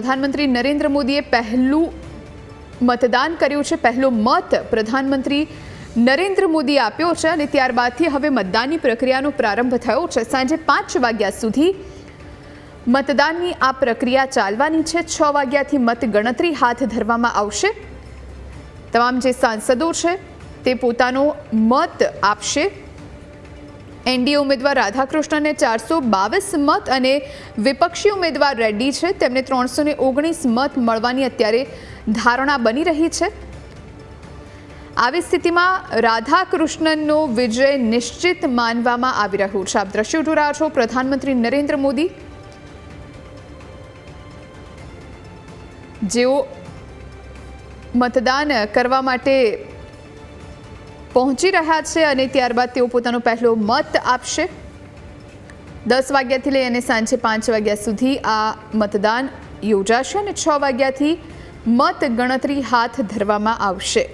પ્રધાનમંત્રી નરેન્દ્ર મોદીએ પહેલું મતદાન કર્યું છે, પહેલો મત પ્રધાનમંત્રી નરેન્દ્ર મોદીએ આપ્યો છે અને ત્યારબાદથી હવે મતદાનની પ્રક્રિયાનો પ્રારંભ થયો છે. સાંજે પાંચ વાગ્યા સુધી મતદાનની આ પ્રક્રિયા ચાલવાની છે. છ વાગ્યાથી મત ગણતરી હાથ ધરવામાં આવશે. તમામ જે સાંસદો છે તે પોતાનો મત આપશે. એનડીએ ઉમેદવાર રાધાકૃષ્ણને ચારસો બાવીસ મત અને વિપક્ષી ઉમેદવાર રેડ્ડી છે. તેમને ત્રણસો ઓગણીસ મત મળવાની અત્યારે ધારણા બની રહી છે. આવી સ્થિતિમાં રાધાકૃષ્ણનનો વિજય નિશ્ચિત માનવામાં આવી રહ્યું છે. આપ દ્રશ્યો જોઈ છો પ્રધાનમંત્રી નરેન્દ્ર મોદી. જેઓ મતદાન કરવા માટે પહોંચી રહ્યા છે અને ત્યારબાદ તેઓ પોતાનો પહેલો મત આપશે. દસ વાગ્યાથી લઈ અને સાંજે પાંચ વાગ્યા સુધી આ મતદાન યોજાશે અને છ વાગ્યાથી મત ગણતરી હાથ ધરવામાં આવશે.